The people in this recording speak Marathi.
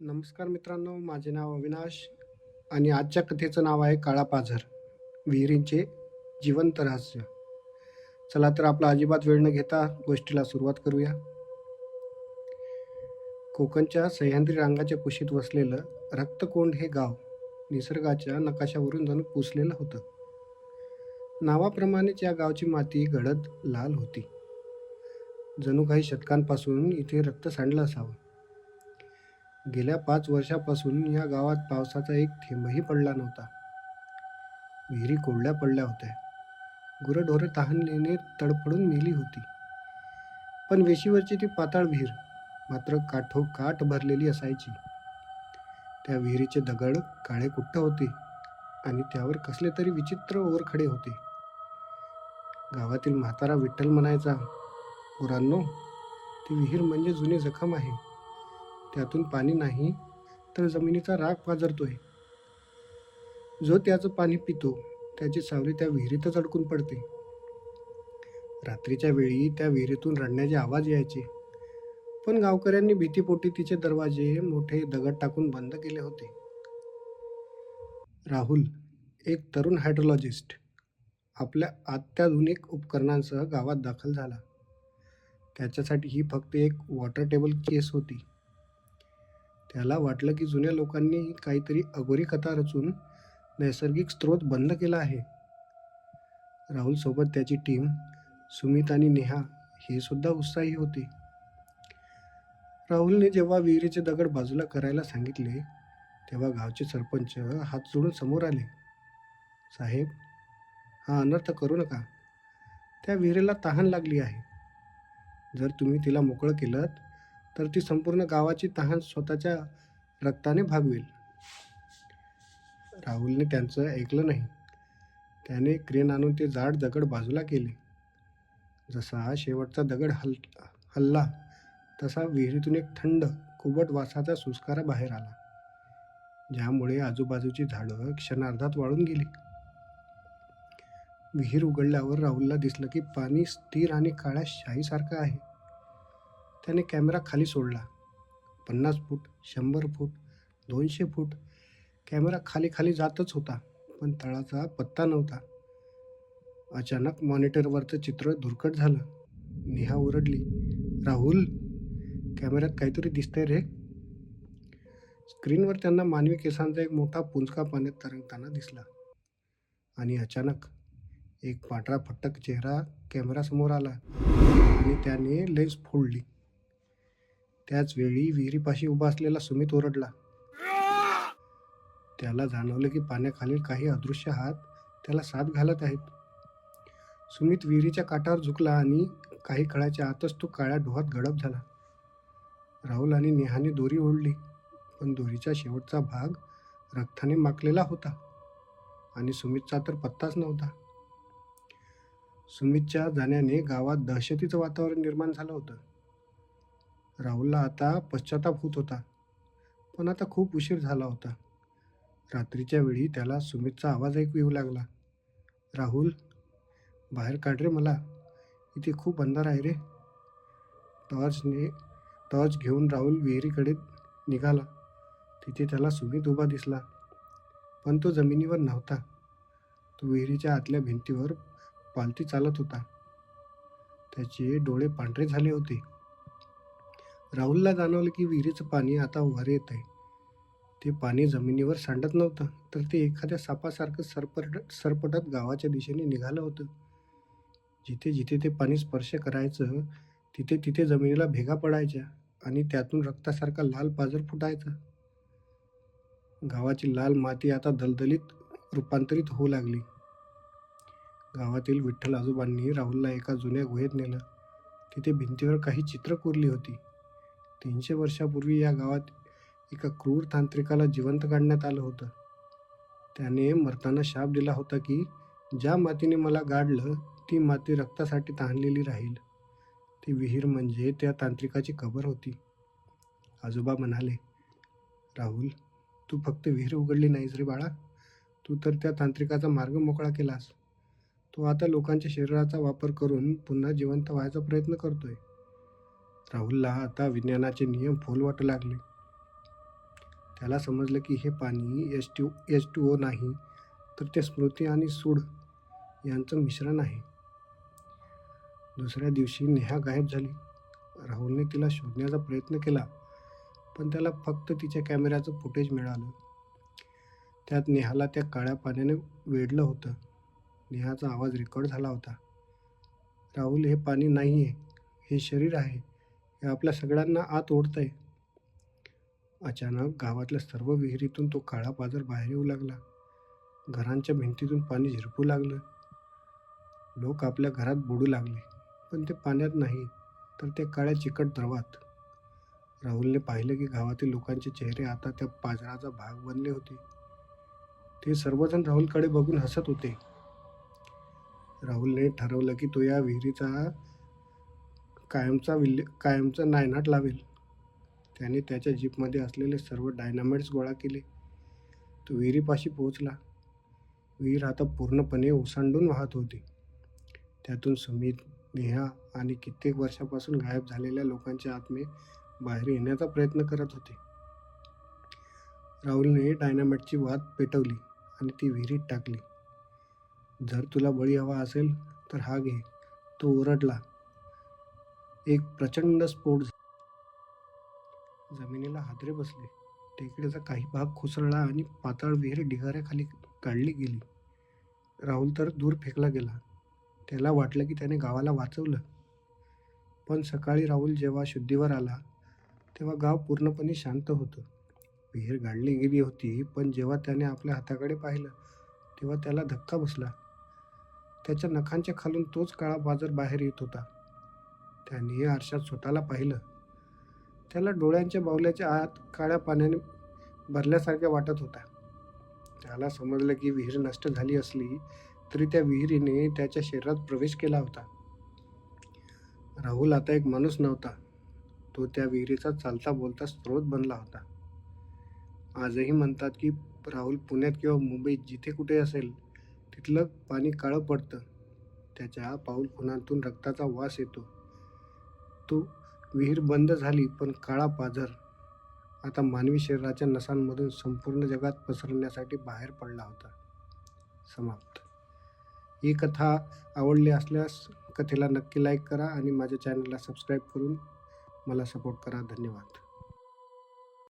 नमस्कार मित्रांनो माझे नाव अविनाश आणि आजच्या कथेचं नाव आहे काळा पाझर विहिरींचे जिवंत रहस्य. चला तर आपला अजिबात वेळ न घेता गोष्टीला सुरुवात करूया. कोकणच्या सह्याद्री रांगाच्या कुशीत वसलेलं रक्तकोंड हे गाव निसर्गाच्या नकाशावरून जणू पुसलेलं होतं. नावाप्रमाणेच या गावची माती गडद लाल होती. जणू काही शतकांपासून इथे रक्त सांडलं असावं. गेल्या पाच वर्षापासून या गावात पावसाचा एक थेंबही पडला नव्हता. विहिरी कोरड्या पडल्या होत्या. गुरंढोरं तहानलेने तडफडून मेली होती. पण वेशीवरची ती पाताळ विहीर मात्र काठोकाठ भरलेली असायची. त्या विहिरीचे दगड काळे कुट्ट होते आणि त्यावर कसले तरी विचित्र ओरखडे होते. गावातील म्हातारा विठ्ठल म्हणायचा पोरांनो ती विहीर म्हणजे जुनी जखम आहे. त्यातून पाणी नाही तर जमिनीचा राग पाजरतोय जो त्याचं पाणी पितो त्याची सावली त्या विहिरीतच अडकून पडते. रात्रीच्या वेळी त्या विहिरीतून रडण्याचे आवाज यायचे. पण गावकऱ्यांनी भीतीपोटी तिचे दरवाजे मोठे दगड टाकून बंद केले होते. राहुल एक तरुण हायड्रोलॉजिस्ट. आपल्या अत्याधुनिक उपकरणांसह गावात दाखल झाला. त्याच्यासाठी ही फक्त एक वॉटर टेबल केस होती. त्याला वाटलं की जुन्या लोकांनी काहीतरी अघोरी कथा रचून नैसर्गिक स्रोत बंद केला आहे. राहुलसोबत त्याची टीम सुमित आणि नेहा हे सुद्धा उत्साही होते. राहुलने जेव्हा विहिरीचे दगड बाजूला करायला सांगितले तेव्हा गावचे सरपंच हात जोडून समोर आले. साहेब हा अनर्थ करू नका. त्या विहिरीला तहान लागली आहे. जर तुम्ही तिला मोकळं केलं तर ती संपूर्ण गावाची तहान स्वतःच्या रक्ताने भागवेल. राहुलने त्यांचं ऐकलं नाही. त्याने क्रेन आणून ते जाड दगड बाजूला केले. जसा शेवटचा दगड हल हल्ला तसा विहिरीतून एक थंड कुबट वासाचा सुस्कारा बाहेर आला. ज्यामुळे आजूबाजूची झाडं क्षणार्धात वाळून गेली. विहीर उघडल्यावर राहुलला दिसलं की पाणी स्थिर आणि काळ्या शाईसारखं आहे. त्याने कॅमेरा खाली सोडला. पन्नास फूट शंभर फूट दोनशे फूट. कॅमेरा खाली खाली जातच होता पण तळाचा पत्ता नव्हता. अचानक मॉनिटरवरचं चित्र धुरकट झालं. नेहा ओरडली राहुल कॅमेऱ्यात काहीतरी दिसतंय रे. स्क्रीनवर त्यांना मानवी केसांचा एक मोठा पुंजका पाण्यात तरंगताना दिसला. आणि अचानक एक पांढरा फटक चेहरा कॅमेरासमोर आला आणि त्याने लेन्स फोडली. त्याच वेळी विहिरीपाशी उभा असलेला सुमित ओरडला. त्याला जाणवलं की पाण्याखालील काही अदृश्य हात त्याला साथ घालत आहेत. सुमित विहिरीच्या काठावर झुकला आणि काही काळाच्या आतच तो काळ्या डोहात गडप झाला. राहुल आणि नेहाने दोरी ओढली पण दोरीचा शेवटचा भाग रक्ताने माकलेला होता आणि सुमितचा तर पत्ताच नव्हता. सुमितच्या जाण्याने गावात दहशतीचं वातावरण निर्माण झालं होतं. राहुलला आता पश्चाताप होत होता पण आता खूप उशीर झाला होता. रात्रीच्या वेळी त्याला सुमितचा आवाज ऐकू येऊ लागला. राहुल बाहेर काढ रे मला. इथे खूप अंधार आहे रे. टॉर्चने टॉर्च घेऊन राहुल विहिरीकडे निघाला. तिथे त्याला सुमित उभा दिसला पण तो जमिनीवर नव्हता. तो विहिरीच्या आतल्या भिंतीवर पालथी चालत होता. त्याचे डोळे पांढरे झाले होते. राहुलला जाणवलं की विहिरीचं पाणी आता वर येत आहे ते पाणी जमिनीवर सांडत नव्हतं तर ते एखाद्या सापासारखं सरपट सरपटत गावाच्या दिशेने निघालं होतं. जिथे जिथे ते पाणी स्पर्श करायचं तिथे तिथे जमिनीला भेगा पडायच्या आणि त्यातून रक्तासारखा लाल पाजर फुटायचा. गावाची लाल माती आता दलदलीत रूपांतरित होऊ लागली. गावातील विठ्ठल आजोबांनी राहुलला एका जुन्या गुहेत नेलं. तिथे भिंतीवर काही चित्र कोरली होती. तीनशे वर्षापूर्वी या गावात एका क्रूर तांत्रिकाला जिवंत काढण्यात आलं होतं. त्याने मरताना शाप दिला होता की ज्या मातीने मला गाडलं ती माती रक्तासाठी तहानलेली राहील. ती विहीर म्हणजे त्या तांत्रिकाची कबर होती. आजोबा म्हणाले राहुल तू फक्त विहीर उघडली नाहीस रे बाळा. तू तर त्या तांत्रिकाचा मार्ग मोकळा केलास. तो आता लोकांच्या शरीराचा वापर करून पुन्हा जिवंत व्हायचा प्रयत्न करतोय. राहुलला आता विज्ञानाचे नियम फोल वाटू लागले. त्याला समजलं की हे पाणी H two H two O नाही तर ते स्मृती आणि सूड यांचं मिश्रण आहे. दुसऱ्या दिवशी नेहा गायब झाली. राहुलने तिला शोधण्याचा प्रयत्न केला पण त्याला फक्त तिच्या कॅमेऱ्याचं फुटेज मिळालं. त्यात नेहाला त्या काळ्या पाण्याने वेढलं होतं. नेहाचा आवाज रेकॉर्ड झाला होता. राहुल हे पाणी नाही आहे हे शरीर आहे. हे आपल्या सगळ्यांना आत ओढतंय. अचानक गावातल्या सर्व विहिरीतून तो काळा पाजर बाहेर येऊ लागला. घरांच्या भिंतीतून पाणी झिरपू लागलं. लोक आपल्या घरात बुडू लागले पण ते पाण्यात नाही तर ते काळ्या चिकट द्रवात. राहुलने पाहिलं की गावातील लोकांचे चेहरे आता त्या पाजराचा भाग बनले होते. ते सर्वजण राहुलकडे बघून हसत होते. राहुलने ठरवलं की तो या विहिरीचा कायमचा विल्ले कायमचा नायनाट लावेल. त्याने त्याच्या जीपमध्ये असलेले सर्व डायनामेट्स गोळा केले. तो विहिरीपाशी पोहोचला. विहीर आता पूर्णपणे ओसांडून वाहत होती. त्यातून सुमित नेहा आणि कित्येक वर्षापासून गायब झालेल्या लोकांचे आत्मे बाहेर येण्याचा प्रयत्न करत होते. राहुलने डायनामेटची वात पेटवली आणि ती विहिरीत टाकली. जर तुला बळी हवा असेल तर हा घे. तो ओरडला. एक प्रचंड स्फोट जमिनीला हादरे बसले. टेकडीचा काही भाग कोसळला आणि पाताळ विहीर ढिगाऱ्याखाली काढली गेली. राहुल तर दूर फेकला गेला. त्याला वाटलं की त्याने गावाला वाचवलं. पण सकाळी राहुल जेव्हा शुद्धीवर आला तेव्हा गाव पूर्णपणे शांत होतं. विहीर गाडली गेली होती पण जेव्हा त्याने आपल्या हाताकडे पाहिलं तेव्हा त्याला धक्का बसला. त्याच्या नखांच्या खालून तोच काळा बाजार बाहेर येत होता. त्याने आरशात स्वतःला पाहिलं. त्याला डोळ्यांच्या बावल्याच्या आत काळ्या पाण्याने भरल्यासारख्या वाटत होता त्याला समजलं की विहीर नष्ट झाली असली तरी त्या विहिरीने त्याच्या शरीरात प्रवेश केला होता. राहुल आता एक माणूस नव्हता. तो त्या विहिरीचा चालता बोलता स्रोत बनला होता. आजही म्हणतात की राहुल पुण्यात किंवा मुंबईत जिथे कुठे असेल तिथलं पाणी काळं पडतं. त्याच्या पाऊल खुणातून रक्ताचा वास येतो. तो विहीर बंद झाली पण काळा पाझर आता मानवी शरीराच्या नसांमधून संपूर्ण जगात पसरण्यासाठी बाहेर पडला होता. समाप्त. ही कथा आवडली असल्यास कथेला नक्की लाईक करा आणि माझ्या चॅनलला सबस्क्राईब करून मला सपोर्ट करा. धन्यवाद.